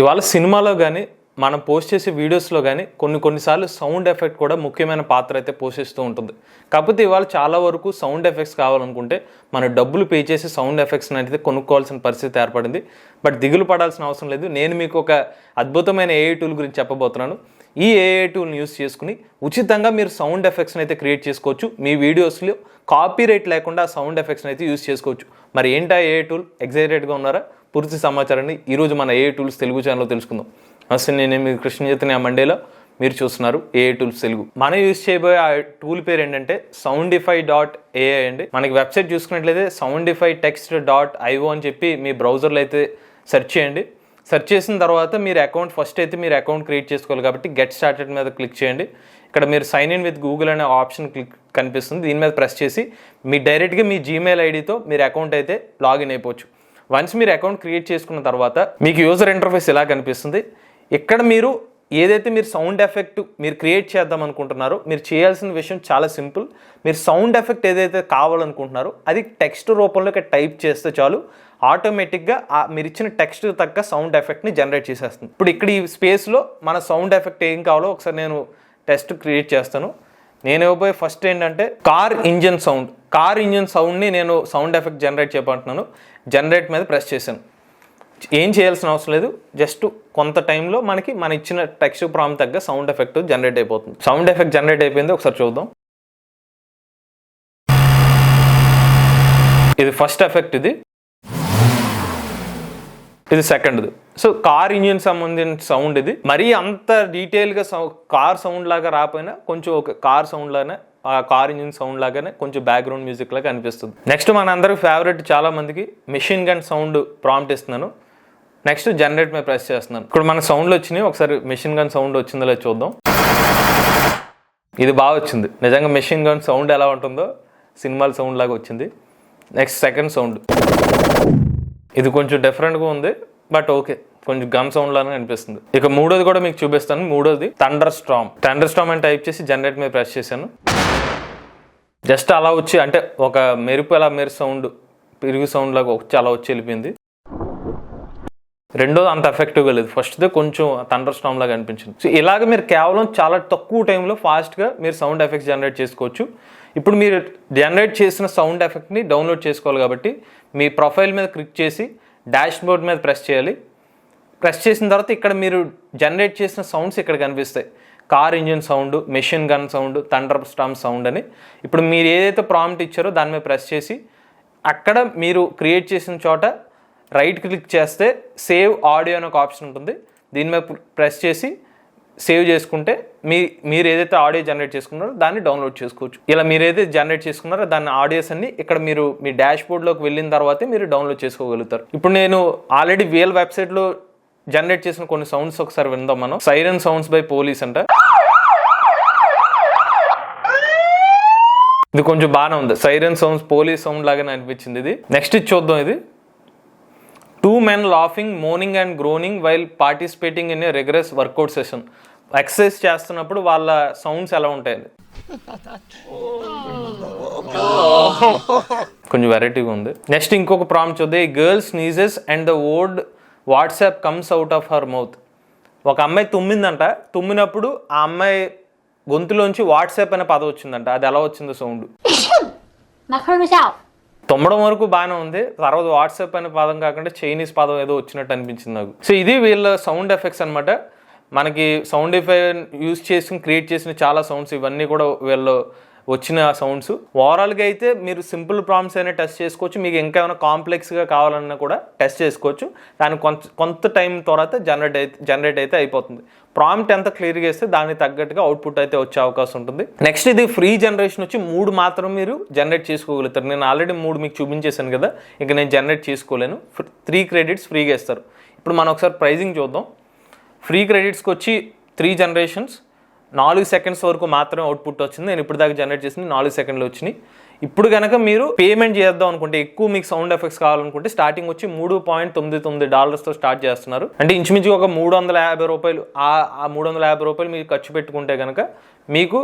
ఇవాళ సినిమాలో కానీ మనం పోస్ట్ చేసే వీడియోస్లో కానీ కొన్ని కొన్నిసార్లు సౌండ్ ఎఫెక్ట్ కూడా ముఖ్యమైన పాత్ర అయితే పోషిస్తూ ఉంటుంది. కాకపోతే ఇవాళ చాలా వరకు సౌండ్ ఎఫెక్ట్స్ కావాలనుకుంటే మన డబ్బులు పే చేసి సౌండ్ ఎఫెక్ట్స్ అయితే కొనుక్కోవాల్సిన పరిస్థితి ఏర్పడింది. బట్ దిగులు పడాల్సిన అవసరం లేదు. నేను మీకు ఒక అద్భుతమైన ఏఐ టూల్ గురించి చెప్పబోతున్నాను. ఈ ఏఐ టూల్ని యూస్ చేసుకుని ఉచితంగా మీరు సౌండ్ ఎఫెక్ట్స్ని అయితే క్రియేట్ చేసుకోవచ్చు. మీ వీడియోస్లో కాపీరైట్ లేకుండా సౌండ్ ఎఫెక్ట్స్ని అయితే యూస్ చేసుకోవచ్చు. మరి ఏంటా ఏఐ టూల్ ఎగ్జైటెడ్గా ఉన్నారా? పూర్తి సమాచారాన్ని ఈరోజు మన ఏఐ టూల్స్ తెలుగు ఛానల్లో తెలుసుకుందాం. అసలు నేను మీ కృష్ణ చైతన్య మండేలో. మీరు చూస్తున్నారు ఏఐ టూల్స్ తెలుగు. మనం యూజ్ చేయబోయే ఆ టూల్ పేరు ఏంటంటే సౌండిఫై డాట్ ఏఐ అండి. మనకి వెబ్సైట్ చూసుకున్నట్లయితే సౌండిఫై టెక్స్ట్ డాట్ ఐఓ అని చెప్పి మీ బ్రౌజర్లో అయితే సెర్చ్ చేయండి. సెర్చ్ చేసిన తర్వాత మీరు అకౌంట్ ఫస్ట్ అయితే మీరు అకౌంట్ క్రియేట్ చేసుకోవాలి కాబట్టి గెట్ స్టార్టెడ్ మీద క్లిక్ చేయండి. ఇక్కడ మీరు సైన్ ఇన్ విత్ గూగుల్ అనే ఆప్షన్ క్లిక్ కనిపిస్తుంది. దీని మీద ప్రెస్ చేసి మీ డైరెక్ట్గా మీ జీమెయిల్ ఐడితో మీరు అకౌంట్ అయితే లాగిన్ అయిపోవచ్చు. వన్స్ మీరు అకౌంట్ క్రియేట్ చేసుకున్న తర్వాత మీకు యూజర్ ఇంటర్ఫేస్ ఇలా కనిపిస్తుంది? ఇక్కడ మీరు ఏదైతే మీరు సౌండ్ ఎఫెక్ట్ మీరు క్రియేట్ చేద్దాం అనుకుంటున్నారో మీరు చేయాల్సిన విషయం చాలా సింపుల్ మీరు సౌండ్ ఎఫెక్ట్ ఏదైతే కావాలనుకుంటున్నారో అది టెక్స్ట్ రూపంలోకి టైప్ చేస్తే చాలు. ఆటోమేటిక్గా మీరు ఇచ్చిన టెక్స్ట్ తగ్గ సౌండ్ ఎఫెక్ట్ని జనరేట్ చేసేస్తుంది. ఇప్పుడు ఇక్కడ ఈ స్పేస్లో మన సౌండ్ ఎఫెక్ట్ ఏం కావాలో ఒకసారి నేను టెస్ట్ క్రియేట్ చేస్తాను. నేను ఇవ్వబోయే ఫస్ట్ ఏంటంటే car engine sound car engine సౌండ్ని నేను సౌండ్ ఎఫెక్ట్ జనరేట్ చేయమంటున్నాను జనరేట్ మీద ప్రెస్ చేశాను. ఏం చేయాల్సిన అవసరం లేదు. జస్ట్ కొంత టైంలో మనకి మన ఇచ్చిన టెక్స్ట్ ప్రామ్ తగ్గ సౌండ్ ఎఫెక్ట్ జనరేట్ అయిపోతుంది. సౌండ్ ఎఫెక్ట్ జనరేట్ అయిపోయింది. ఒకసారి చూద్దాం. ఇది ఫస్ట్ ఎఫెక్ట్ ఇది. ఇది సెకండ్ది సో కార్ ఇంజిన్ సంబంధించిన సౌండ్ ఇది. మరీ అంత డీటెయిల్గా సౌ కార్ సౌండ్ లాగా రాకపోయినా కొంచెం ఒక కార్ సౌండ్ లాగానే ఆ కార్ ఇంజిన్ సౌండ్ లాగానే కొంచెం బ్యాక్గ్రౌండ్ మ్యూజిక్ లాగా అనిపిస్తుంది. నెక్స్ట్ మన అందరికి ఫేవరెట్ చాలా మందికి మెషిన్ గన్ సౌండ్ ప్రాంప్ట్ ఇస్తున్నాను. నెక్స్ట్ జనరేట్ మీద ప్రెస్ చేస్తున్నాను. ఇప్పుడు మన సౌండ్లు వచ్చినాయి. ఒకసారి మెషిన్ గన్ సౌండ్ వచ్చిందో చూద్దాం. ఇది బాగా వచ్చింది. నిజంగా మెషిన్ గన్ సౌండ్ ఎలా ఉంటుందో సినిమాల సౌండ్ లాగా వచ్చింది. నెక్స్ట్ సెకండ్ సౌండ్ ఇది కొంచెం డిఫరెంట్గా ఉంది బట్ ఓకే కొంచెం గమ్ సౌండ్ లాగా అనిపిస్తుంది. ఇక మూడోది కూడా మీకు చూపిస్తాను. మూడోది థండర్ స్ట్రామ్ థండర్ స్ట్రామ్ అని టైప్ చేసి జనరేట్ మీద ప్రెస్ చేశాను. జస్ట్ అలా వచ్చి అంటే ఒక మెరుపు అలా మెరు సౌండ్ పిరుగు సౌండ్ లాగా వచ్చి అలా వచ్చి వెళ్ళిపోయింది. రెండోది అంత ఎఫెక్టివ్గా లేదు. ఫస్ట్దే కొంచెం థండర్ స్టామ్ లాగా అనిపించింది. సో ఇలాగ మీరు కేవలం చాలా తక్కువ టైంలో ఫాస్ట్గా మీరు సౌండ్ ఎఫెక్ట్స్ జనరేట్ చేసుకోవచ్చు. ఇప్పుడు మీరు జనరేట్ చేసిన సౌండ్ ఎఫెక్ట్ని డౌన్లోడ్ చేసుకోవాలి కాబట్టి మీ ప్రొఫైల్ మీద క్లిక్ చేసి డాష్ బోర్డ్ మీద ప్రెస్ చేయాలి. ప్రెస్ చేసిన తర్వాత ఇక్కడ మీరు జనరేట్ చేసిన సౌండ్స్ ఇక్కడ కనిపిస్తాయి. Car engine sound machine gun sound thunder storm sound అని. ఇప్పుడు మీరు ఏదైతే ప్రాంప్ట్ ఇచ్చారో దాని మీద ప్రెస్ చేసి అక్కడ మీరు క్రియేట్ చేసిన చోట రైట్ క్లిక్ చేస్తే సేవ్ ఆడియో అనే ఒక ఆప్షన్ ఉంటుంది. దీని మీద ప్రెస్ చేసి సేవ్ చేసుకుంటే మీ మీరు ఏదైతే ఆడియో జనరేట్ చేసుకున్నారో దాన్ని డౌన్లోడ్ చేసుకోవచ్చు. ఇలా మీరు ఏదైతే జనరేట్ చేసుకున్నారో దాని ఆడియోస్ అన్ని ఇక్కడ మీరు మీ డాష్ బోర్డ్లోకి వెళ్ళిన తర్వాతే మీరు డౌన్లోడ్ చేసుకోగలుగుతారు. ఇప్పుడు నేను ఆల్రెడీ వీఎల్ వెబ్సైట్లో జనరేట్ చేసిన కొన్ని సౌండ్స్ ఒకసారి విందాం మనం. సైరన్ సౌండ్స్ బై పోలీస్ అంట. ఇది కొంచెం బాగానే ఉంది. సైరన్ సౌండ్స్ పోలీస్ సౌండ్ లాగానే అనిపించింది ఇది. నెక్స్ట్ ఇది చూద్దాం ఇది. Two men laughing moaning and groaning while participating in a rigorous workout session exercise చేస్తున్నప్పుడు వాళ్ళ సౌండ్స్ ఎలా ఉంటాయి? కొంచెం వెరైటీగా ఉంది. నెక్స్ట్ ఇంకొక ప్రామ్ చూద్దాం. ఈ girls sneezes and the old WhatsApp comes out of her mouth ఒక అమ్మాయి తుమ్మిందంట. తుమ్మినప్పుడు ఆ అమ్మాయి గొంతులోంచి వాట్సాప్ అనే పదం వచ్చిందంట. అది ఎలా వచ్చిందో సౌండ్ తొమ్మడం వరకు బాగానే ఉంది. తర్వాత వాట్సాప్ అనే పదం కాకుండా చైనీస్ పదం ఏదో వచ్చినట్టు అనిపించింది నాకు. సో ఇది వీళ్ళ సౌండ్ ఎఫెక్ట్స్ అనమాట మనకి సౌండ్ ఎఫెక్ట్ యూస్ చేసి క్రియేట్ చేసిన చాలా సౌండ్స్ ఇవన్నీ కూడా వీళ్ళు వచ్చిన సౌండ్స్ ఓవరాల్గా అయితే మీరు సింపుల్ ప్రామ్స్ అయినా టెస్ట్ చేసుకోవచ్చు. మీకు ఇంకా ఏమైనా కాంప్లెక్స్గా కావాలన్నా కూడా టెస్ట్ చేసుకోవచ్చు. దాని కొంత కొంత టైం తర్వాత జనరేట్ అయితే జనరేట్ అయితే అయిపోతుంది. ప్రాంప్ట్ ఎంత క్లియర్గా ఇస్తే దానికి తగ్గట్టుగా అవుట్పుట్ అయితే వచ్చే అవకాశం ఉంటుంది. నెక్స్ట్ ఇది ఫ్రీ జనరేషన్ వచ్చి మూడు మాత్రం మీరు జనరేట్ చేసుకోగలుగుతారు. నేను ఆల్రెడీ మూడు మీకు చూపించేశాను కదా. ఇక నేను జనరేట్ చేసుకోలేను. త్రీ క్రెడిట్స్ ఫ్రీగా ఇస్తారు. ఇప్పుడు మనం ఒకసారి ప్రైజింగ్ చూద్దాం. ఫ్రీ క్రెడిట్స్కి వచ్చి త్రీ జనరేషన్స్ నాలుగు సెకండ్స్ వరకు మాత్రమే అవుట్పుట్ వచ్చింది. నేను ఇప్పుడు దాకా జనరేట్ చేసింది నాలుగు సెకండ్లు వచ్చినాయి. ఇప్పుడు కనుక మీరు పేమెంట్ చేద్దాం అనుకుంటే ఎక్కువ మీకు సౌండ్ ఎఫెక్ట్స్ కావాలనుకుంటే స్టార్టింగ్ వచ్చి మూడు పాయింట్ తొమ్మిది తొమ్మిది డాలర్స్తో స్టార్ట్ చేస్తున్నారు. అంటే ఇంచుమించు ఒక మూడు వందల యాభై రూపాయలు ఆ మూడు వందల యాభై రూపాయలు మీరు ఖర్చు పెట్టుకుంటే కనుక మీకు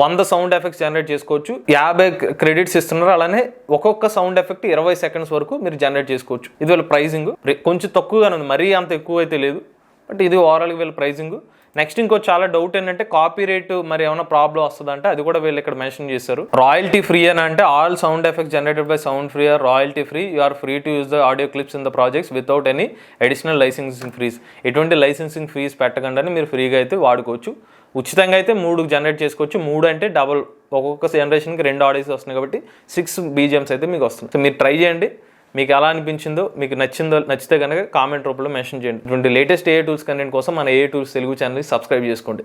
వంద సౌండ్ ఎఫెక్ట్స్ జనరేట్ చేసుకోవచ్చు. యాభై క్రెడిట్స్ ఇస్తున్నారు. అలానే ఒక్కొక్క సౌండ్ ఎఫెక్ట్ ఇరవై సెకండ్స్ వరకు మీరు జనరేట్ చేసుకోవచ్చు. ఇది వాళ్ళ ప్రైజింగ్ కొంచెం తక్కువగానే ఉంది. మరీ అంత ఎక్కువ అయితే లేదు. బట్ ఇది ఓవరాల్గా వీళ్ళ ప్రైజింగ్ నెక్స్ట్ ఇంకో చాలా డౌట్ ఏంటంటే కాపీ రేట్ మరి ఏమైనా ప్రాబ్లం వస్తుందంటే అది కూడా వీళ్ళు ఇక్కడ మెన్షన్ చేశారు. రాయల్టీ ఫ్రీ అని అంటే all sound effect generated by sound free are royalty free you are free to use the audio clips in the projects without any additional licensing frees ఎటువంటి లైసెన్సింగ్ ఫ్రీస్ పెట్టకుండానే మీరు ఫ్రీగా అయితే వాడుకోవచ్చు. ఉచితంగా అయితే మూడు జనరేట్ చేసుకోవచ్చు. మూడు అంటే డబల్ ఒక్కొక్క జనరేషన్కి రెండు ఆడియోస్ వస్తున్నాయి కాబట్టి సిక్స్ బీజిఎమ్స్ అయితే మీకు వస్తుంది సో మీరు ట్రై చేయండి. మీకు ఎలా అనిపించిందో మీకు నచ్చిందో నచ్చితే కనుక కామెంట్ రూపంలో మెన్షన్ చేయండి. ఇటువంటి లేటెస్ట్ ఏ టూల్స్ కంటెంట్ కోసం మన ఏ టూల్స్ తెలుగు ఛానల్ని సబ్స్క్రైబ్ చేసుకోండి.